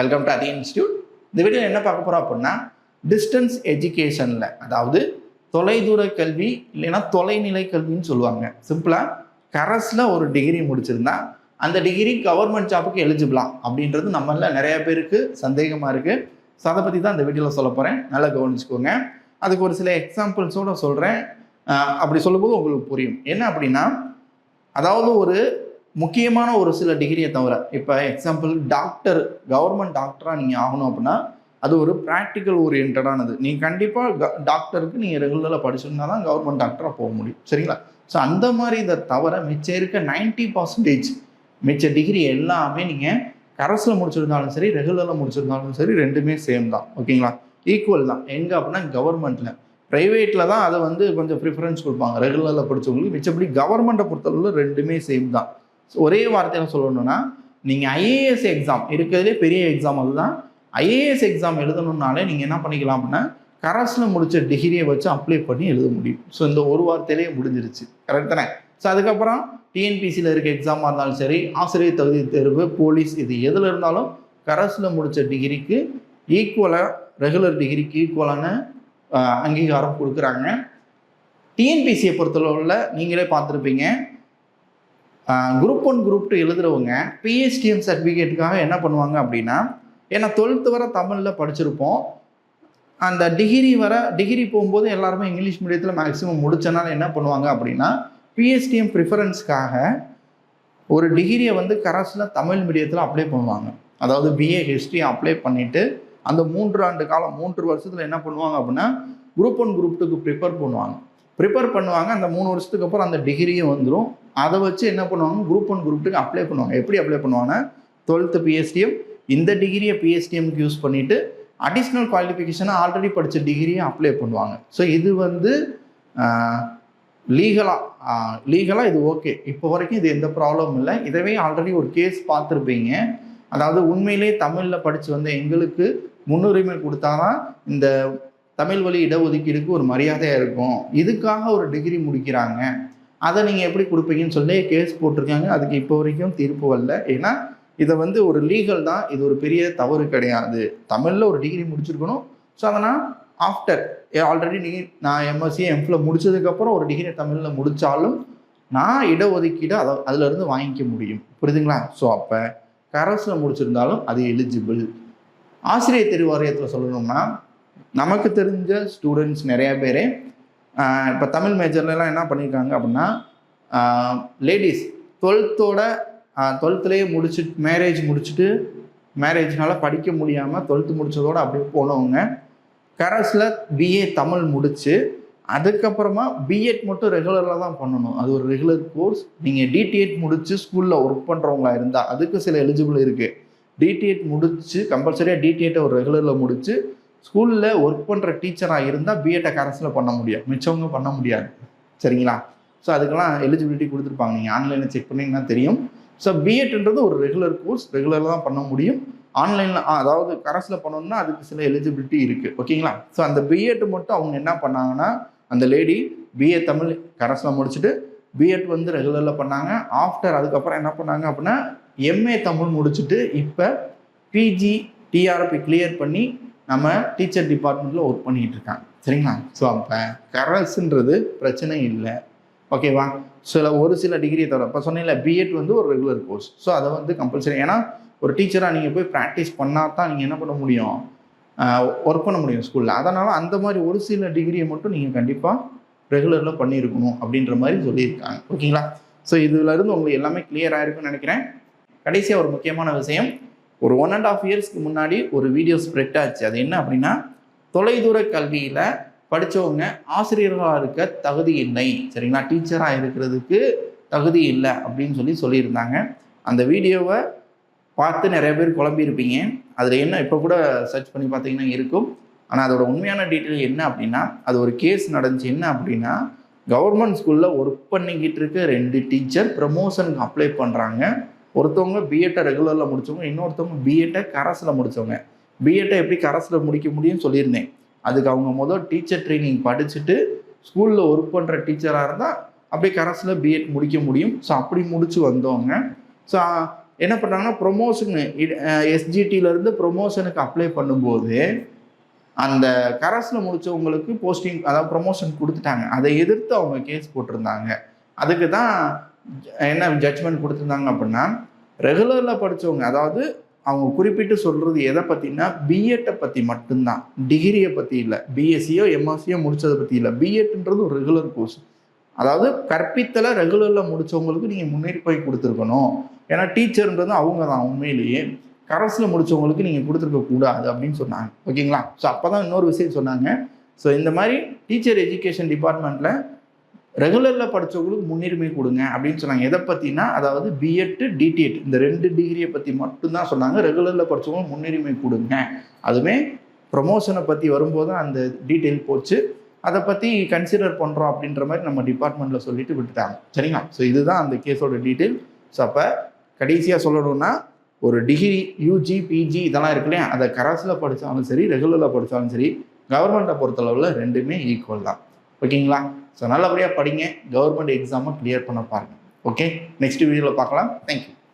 Welcome to அதி institute இந்த video என்ன பார்க்க போகிறோம் அப்படின்னா டிஸ்டன்ஸ் எஜுகேஷனில் அதாவது தொலைதூர கல்வி இல்லைன்னா தொலைநிலை கல்வின்னு சொல்லுவாங்க. சிம்பிளாக கரஸில் ஒரு டிகிரி முடிச்சிருந்தா அந்த டிகிரி கவர்மெண்ட் ஜாப்புக்கு எலிஜிபிளா அப்படின்றது நம்மள நிறைய பேருக்கு சந்தேகமாக இருக்குது ஸோ அதை பற்றி தான் இந்த வீடியோவில் சொல்ல போகிறேன் நல்லா கவனிச்சுக்கோங்க. அதுக்கு ஒரு சில எக்ஸாம்பிள்ஸோடு சொல்கிறேன் அப்படி சொல்லும்போது உங்களுக்கு புரியும். என்ன அப்படின்னா அதாவது ஒரு முக்கியமான ஒரு சில டிகிரியை தவிர இப்போ எக்ஸாம்பிள் டாக்டர் கவர்மெண்ட் டாக்டராக நீங்கள் ஆகணும் அப்படின்னா அது ஒரு ப்ராக்டிக்கல் ஓரியன்டானது நீங்கள் கண்டிப்பாக டாக்டருக்கு நீங்கள் ரெகுலராக படிச்சிருந்தா தான் கவர்மெண்ட் டாக்டராக போக முடியும். சரிங்களா? ஸோ அந்த மாதிரி இதை தவிர மிச்சம் இருக்க நைன்டி பர்சன்டேஜ் மிச்ச டிகிரி எல்லாமே நீங்கள் கரஸில் முடிச்சிருந்தாலும் சரி ரெகுலரில் முடிச்சிருந்தாலும் சரி ரெண்டுமே சேம் தான். ஓகேங்களா? ஈக்குவல் தான். எங்கே அப்படின்னா கவர்மெண்ட்டில் ப்ரைவேட்டில் தான் அதை வந்து கொஞ்சம் ப்ரிஃபரன்ஸ் கொடுப்பாங்க. ரெகுலரில் படித்தவங்களுக்கு மிச்சப்படி கவர்மெண்ட்டை பொறுத்தளவில் ரெண்டுமே சேம் தான். ஒரே வார்த்தையில் சொல்லணும்னா நீங்கள் ஐஏஎஸ் எக்ஸாம் இருக்கிறதுலே பெரிய எக்ஸாம் அதுதான். ஐஏஎஸ் எக்ஸாம் எழுதணுன்னாலே நீங்கள் என்ன பண்ணிக்கலாம் அப்படின்னா கரஸில் முடித்த டிகிரியை வச்சு அப்ளை பண்ணி எழுத முடியும். ஸோ இந்த ஒரு வார்த்தையிலேயே முடிஞ்சிருச்சு. கரெக்ட் தானே? ஸோ அதுக்கப்புறம் டிஎன்பிசியில் இருக்க எக்ஸாமாக இருந்தாலும் சரி ஆசிரியர் தகுதி தேர்வு போலீஸ் இது எதில் இருந்தாலும் கரஸில் முடித்த டிகிரிக்கு ஈக்குவலாக ரெகுலர் டிகிரிக்கு ஈக்குவலான அங்கீகாரம் கொடுக்குறாங்க. டிஎன்பிசியை பொறுத்தளவில் நீங்களே பார்த்துருப்பீங்க. குரூப் ஒன் குரூப் டூ எழுதுறவங்க பிஎஸ்டிஎம் சர்டிஃபிகேட்டுக்காக என்ன பண்ணுவாங்க அப்படின்னா ஏன்னா டுவெல்த்து வர தமிழில் படிச்சிருப்போம். அந்த டிகிரி வர டிகிரி போகும்போது எல்லாருமே இங்கிலீஷ் மீடியத்தில் மேக்ஸிமம் முடிச்சனால என்ன பண்ணுவாங்க அப்படின்னா பிஎஸ்டிஎம் ப்ரிஃபரன்ஸ்க்காக ஒரு டிகிரியை வந்து கரஸில் தமிழ் மீடியத்தில் அப்ளை பண்ணுவாங்க. அதாவது பிஏ ஹிஸ்ட்ரி அப்ளை பண்ணிவிட்டு அந்த மூன்று ஆண்டு காலம் மூன்று வருஷத்தில் என்ன பண்ணுவாங்க அப்படின்னா குரூப் ஒன் குரூப் டூக்கு ப்ரிப்பேர் பண்ணுவாங்க. ப்ரிப்பேர் பண்ணுவாங்க. அந்த மூணு வருஷத்துக்கு அப்புறம் அந்த டிகிரியும் வந்துடும் அதை வச்சு என்ன பண்ணுவாங்க? குரூப் ஒன் குரூப் டூக்கு அப்ளை பண்ணுவாங்க. எப்படி அப்ளை பண்ணுவாங்கன்னா டுவெல்த்து பிஎஸ்டிஎம் இந்த டிகிரியை பிஎஸ்டிஎம்க்கு யூஸ் பண்ணிவிட்டு அடிஷ்னல் குவாலிஃபிகேஷனை ஆல்ரெடி படித்த டிகிரியை அப்ளை பண்ணுவாங்க. ஸோ இது வந்து லீகலாக லீகலாக இது ஓகே இப்போ வரைக்கும் இது எந்த ப்ராப்ளமும் இல்லை. இதவே ஆல்ரெடி ஒரு கேஸ் பார்த்துருப்பீங்க. அதாவது உண்மையிலே தமிழில் படித்து வந்த எங்களுக்கு முன்னுரிமை கொடுத்தாதான் இந்த தமிழ் வழி இடஒதுக்கீடுக்கு ஒரு மரியாதையாக இருக்கும். இதுக்காக ஒரு டிகிரி முடிக்கிறாங்க. அதை நீங்கள் எப்படி கொடுப்பீங்கன்னு சொல்லி கேஸ் போட்டிருக்காங்க. அதுக்கு இப்போ வரைக்கும் தீர்ப்பு வரல. ஏன்னா இதை வந்து ஒரு லீகல் தான். இது ஒரு பெரிய தவறு கிடையாது. தமிழில் ஒரு டிகிரி முடிச்சிருக்கணும். ஸோ அதனால் ஆஃப்டர் ஆல்ரெடி நீ நான் எம்எஸ்சி எம்ஃபில் முடிச்சதுக்கப்புறம் ஒரு டிகிரி தமிழில் முடித்தாலும் நான் இடஒதுக்கீடு அதை அதிலிருந்து வாங்கிக்க முடியும். புரியுதுங்களா? ஸோ அப்போ கரஸில் முடிச்சிருந்தாலும் அது எலிஜிபிள் ஆசிரியர் தேர்வு வாரியத்தில் சொல்லணும்னா நமக்கு தெரிஞ்ச ஸ்டூடெண்ட்ஸ் நிறைய பேர் இப்போ தமிழ் மேஜர்லலாம் என்ன பண்ணியிருக்காங்க அப்படின்னா லேடிஸ் டுவெல்த்தோட டுவெல்த்துலேயே முடிச்சுட்டு மேரேஜ் முடிச்சுட்டு மேரேஜ்னால படிக்க முடியாமல் டுவெல்த்து முடித்ததோடு அப்படியே போனவங்க. கரஸில் பிஏ தமிழ் முடித்து அதுக்கப்புறமா பிஎட் மட்டும் ரெகுலராக தான் பண்ணணும். அது ஒரு ரெகுலர் கோர்ஸ் நீங்கள் டிடிஎட் முடித்து ஸ்கூலில் ஒர்க் பண்ணுறவங்களா இருந்தால் அதுக்கு சில எலிஜிபிள் இருக்குது டிடிஎட் முடித்து கம்பல்சரியாக டிடிஎட்டை ஒரு ரெகுலரில் முடித்து ஸ்கூலில் ஒர்க் பண்ணுற டீச்சராக இருந்தால் பிஎட்டை கரஸில் பண்ண முடியும் மிச்சவங்க பண்ண முடியாது. சரிங்களா? ஸோ அதுக்கெல்லாம் எலிஜிபிலிட்டி கொடுத்துருப்பாங்க. நீங்கள் ஆன்லைனில் செக் பண்ணிங்கன்னா தெரியும். ஸோ பிஎட்ன்றது ஒரு ரெகுலர் கோர்ஸ் ரெகுலராக தான் பண்ண முடியும். ஆன்லைனில் அதாவது கரஸில் பண்ணணும்னா அதுக்கு சில எலிஜிபிலிட்டி இருக்குது ஓகேங்களா? ஸோ அந்த பிஎட் மட்டும் அவங்க என்ன பண்ணாங்கன்னா அந்த லேடி பிஏ தமிழ் கரஸில் முடிச்சுட்டு பிஎட் வந்து ரெகுலரில் பண்ணாங்க. ஆஃப்டர் அதுக்கப்புறம் என்ன பண்ணாங்க அப்படின்னா எம்ஏ தமிழ் முடிச்சுட்டு இப்போ பிஜி டிஆர்பி கிளியர் பண்ணி நம்ம டீச்சர் டிபார்ட்மெண்ட்டில் ஒர்க் பண்ணிக்கிட்டு இருக்காங்க. சரிங்களா? ஸோ அப்போ கரஸ்ன்றது பிரச்சனை இல்லை. ஓகேவா சில ஒரு சில டிகிரியை தவிர இப்போ சொன்னீங்கல்ல பிஎட் வந்து ஒரு ரெகுலர் கோர்ஸ் ஸோ அதை வந்து கம்பல்சரி ஏன்னா ஒரு டீச்சராக நீங்கள் போய் ப்ராக்டிஸ் பண்ணால் தான் நீங்கள் என்ன பண்ண முடியும்? ஒர்க் பண்ண முடியும் ஸ்கூலில் அதனால் அந்த மாதிரி ஒரு சில டிகிரியை மட்டும் நீங்கள் கண்டிப்பாக ரெகுலரில் பண்ணியிருக்கணும் அப்படின்ற மாதிரி சொல்லியிருக்காங்க. ஓகேங்களா ஸோ இதுலேருந்து உங்களுக்கு எல்லாமே கிளியர் ஆகிருக்குன்னு நினைக்கிறேன். கடைசியாக ஒரு முக்கியமான விஷயம். ஒரு ஒன் அண்ட் ஆஃப் இயர்ஸ்க்கு முன்னாடி ஒரு வீடியோ ஸ்ப்ரெட் ஆச்சு. அது என்ன அப்படின்னா தொலைதூர கல்வியில் படித்தவங்க ஆசிரியர்களாக இருக்க தகுதி இல்லை. சரிங்களா? டீச்சராக இருக்கிறதுக்கு தகுதி இல்லை அப்படின்னு சொல்லி சொல்லியிருந்தாங்க. அந்த வீடியோவை பார்த்து நிறைய பேர் குழம்பியிருப்பீங்க அதில் என்ன இப்போ கூட சர்ச் பண்ணி பார்த்தீங்கன்னா இருக்கும். ஆனால் அதோட உண்மையான டீட்டெயில் என்ன அப்படின்னா அது ஒரு கேஸ் நடந்துச்சு. என்ன அப்படின்னா கவர்மெண்ட் ஸ்கூலில் ஒர்க் பண்ணிக்கிட்டு இருக்க ரெண்டு டீச்சர் ப்ரமோஷனுக்கு அப்ளை பண்ணுறாங்க ஒருத்தவங்க பிஎட்டை ரெகுலரில் முடித்தவங்க இன்னொருத்தவங்க பிஎட்டை கரஸில் முடித்தவங்க பிஎட்டை எப்படி கரஸில் முடிக்க முடியும்னு சொல்லியிருந்தேன். அதுக்கு அவங்க முதல் டீச்சர் ட்ரைனிங் படிச்சுட்டு ஸ்கூலில் ஒர்க் பண்ணுற டீச்சராக இருந்தால் அப்படியே கரஸில் பிஎட் முடிக்க முடியும். ஸோ அப்படி முடித்து வந்தவங்க. ஸோ என்ன பண்ணாங்கன்னா ப்ரொமோஷனு எஸ்ஜிடியிலேருந்து ப்ரொமோஷனுக்கு அப்ளை பண்ணும்போது அந்த கரஸில் முடித்தவங்களுக்கு போஸ்டிங் அதாவது ப்ரொமோஷன் கொடுத்துட்டாங்க. அதை எதிர்த்து அவங்க கேஸ் போட்டிருந்தாங்க. அதுக்கு தான் என்ன ஜட்ஜ்மெண்ட் கொடுத்துருந்தாங்க அப்படின்னா ரெகுலரில் படித்தவங்க அதாவது அவங்க குறிப்பிட்டு சொல்கிறது எதை பற்றினா பிஎட்டை பற்றி மட்டும்தான். டிகிரியை பற்றி இல்லை. பிஎஸ்சியோ எம்எஸ்சியோ முடித்ததை பற்றி இல்லை. பிஎட்ன்றது ஒரு ரெகுலர் கோர்ஸ் அதாவது கற்பித்தலை ரெகுலரில் முடித்தவங்களுக்கு நீங்கள் முன்னேறி கொடுத்துருக்கணும். ஏன்னா டீச்சர்ன்றது அவங்க தான் உண்மையிலேயே. கரஸில் முடித்தவங்களுக்கு நீங்கள் கொடுத்துருக்க கூடாது அப்படின்னு சொன்னாங்க. ஓகேங்களா? ஸோ அப்போ தான் இன்னொரு விஷயம் சொன்னாங்க. ஸோ இந்த மாதிரி டீச்சர் எஜுகேஷன் டிபார்ட்மெண்ட்டில் ரெகுலரில் படித்தவங்களுக்கு முன்னுரிமை கொடுங்க அப்படின்னு சொன்னாங்க. எதை பற்றினா அதாவது பிஎட்டு டிடிஎட் இந்த ரெண்டு டிகிரியை பற்றி மட்டும்தான் சொன்னாங்க. ரெகுலரில் படித்தவங்களுக்கு முன்னுரிமை கொடுங்க. அதுவே ப்ரொமோஷனை பற்றி வரும்போது அந்த டீட்டெயில் போச்சு. அதை பற்றி கன்சிடர் பண்ணுறோம் அப்படின்ற மாதிரி நம்ம டிபார்ட்மெண்ட்டில் சொல்லிட்டு விட்டுட்டாங்க. சரிங்களா? ஸோ இதுதான் அந்த கேஸோட டீட்டெயில் ஸோ அப்போ கடைசியாக சொல்லணும்னா ஒரு டிகிரி யூஜி பிஜி இதெல்லாம் இருக்கு இல்லையா? அதை கரஸில் படித்தாலும் சரி ரெகுலரில் படித்தாலும் சரி கவர்மெண்ட்டை பொறுத்தளவில் ரெண்டுமே ஈக்குவல் தான். ஓகேங்களா ஸோ நல்லபடியாக படிங்க. கவர்மெண்ட் எக்ஸாமை கிளியர் பண்ண பாருங்கள் ஓகே நெக்ஸ்ட் வீடியோவில் பார்க்கலாம். தேங்க்யூ